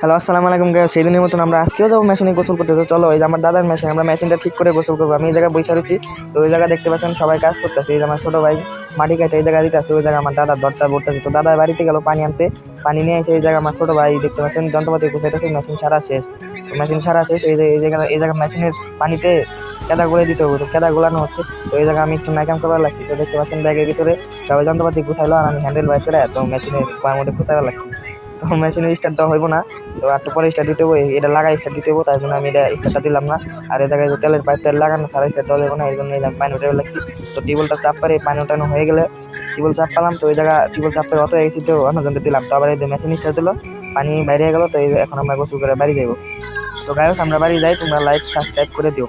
Hello, আসসালামু আলাইকুম guys সেই দিনের মতন আমরা আজকেও যাব মেশিনে গোসল করতে। তো চলো, এই যে আমার দাদার মেশিন আমরা মেশিনটা ঠিক করে গোসল করব। আমি এই জায়গায় বসে রয়েছি। তো ওই জায়গায় দেখতে পাচ্ছেন সবাই কাজ করতেছে। এই যে আমার ছোটো ভাই মাটি কাটে এই জায়গায় দিতেছে, ওই জায়গায় আমার দাদা দরটা পড়তেছে তো দাদা বাড়িতে গেল পানি আনতে। পানি নিয়ে এসে এই জায়গায় আমার ছোটো ভাই দেখতে পাচ্ছেন, যন্ত্রপাতি গুছাইতেছে মেশিন সারা শেষ। তো মেশিন সারা শেষ, এই যে, এই জায়গায় এই জায়গায় মেশিনের পানিতে কেদা গলে দিতে হবে। তো কেদা গোলানো হচ্ছে। তো এই জায়গায় আমি একটু নাইকাম করার লাগছি। তো দেখতে পাচ্ছেন ব্যাগের ভিতরে সবাই যন্ত্রপাতি গুছাইলো আর আমি হ্যান্ডেল বাইক করে তো মেশিনের মধ্যে খুঁচাইবার লাগছি। তো মেশিনের স্টার্ট দেওয়া হইব না। তো একটু পরে স্টার্ট দিতে হব এটা লাগাই স্টার্ট দিতে হব তাই জন্য আমি এটা স্টার্টটা দিলাম না। আর এটা যে তেলের পাইপটা লাগানো সারা স্টার্ট দেওয়া যাবে না, এই জন্য পানি উঠে লাগছি। তো টিউবওয়েলটা চাপ পারে পানি উঠানো হয়ে গেলে টিউবওয়েল চাপ পেলাম, তো ওই জায়গা টিউবওয়েল চাপ পেয়ে অত হয়ে গেছি তো অন্যজনকে দিলাম। তো আবার এই মেশিন স্টার্ট দিলো, পানি বাইরে গেলো, তো এখন আমরা গোসল করে বাড়ি যাইবো। তো গায়স আমরা বাড়ি যাই, তোমরা লাইক সাবস্ক্রাইব করে দিও।